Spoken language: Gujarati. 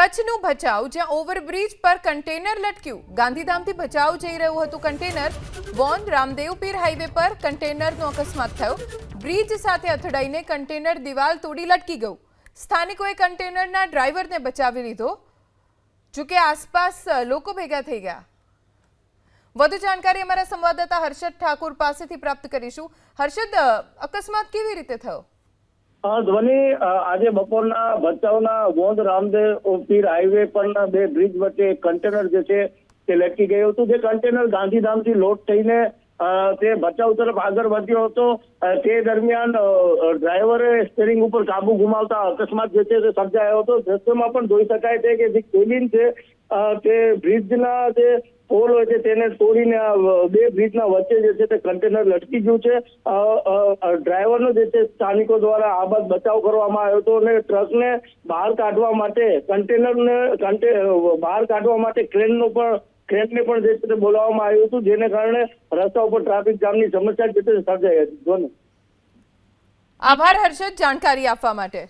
કચ્છનું ભચાઉ, જ્યાં ઓવરબ્રિજ પર કન્ટેનર લટક્યું. ગાંધીધામથી ભચાઉ જઈ રહ્યું હતું કન્ટેનર. વોન રામદેવ પીર હાઈવે પર કન્ટેનરનો અકસ્માત થયો. બ્રિજ સાથે અથડાઈને કન્ટેનર દિવાલ તોડી લટકી ગયું. સ્થાનિકોએ કન્ટેનરના ડ્રાઈવરને બચાવી લીધો, જોકે આસપાસ લોકો ભેગા થઈ ગયા. વધુ જાણકારી અમારા સંવાદદાતા હર્ષદ ઠાકુર પાસેથી પ્રાપ્ત કરીશું. હર્ષદ, અકસ્માત કેવી રીતે થયો? ધ્વનિ આજે બપોરના ભચાઉના વોંધ રામદેવ પીર હાઈવે પરના બે બ્રિજ વચ્ચે કન્ટેનર જે છે, તે લટકી ગયું હતું. જે કન્ટેનર ગાંધીધામથી લોડ થઈને તે ભચાઉ તરફ આગળ વધ્યો હતો. તે દરમિયાન ડ્રાઈવરે સ્ટેરિંગ ઉપર કાબુ ગુમાવતા અકસ્માત જે છે, તે સર્જાયો હતો. દ્રશ્યમાં પણ જોઈ શકાય છે કે જે કેબિન છે તે બ્રિજના જે પોલ હોય છે, તેને તોડીને બે બ્રિજના વચ્ચે જે છે તે કન્ટેનર લટકી ગયું છે. ડ્રાઈવરનો જે છે સ્થાનિકો દ્વારા આ બાદ બચાવ કરવામાં આવ્યો હતો અને ટ્રકને બહાર કાઢવા માટે કન્ટેનરને કન્ટે બહાર કાઢવા માટે ક્રેનનો પણ ક્રેનને પણ જે છે તે બોલાવવામાં આવ્યું હતું, જેને કારણે રસ્તા ઉપર ટ્રાફિક જામની સમસ્યા જે છે સર્જાઈ હતી. જોને આભાર હર્ષદ, જાણકારી આપવા માટે.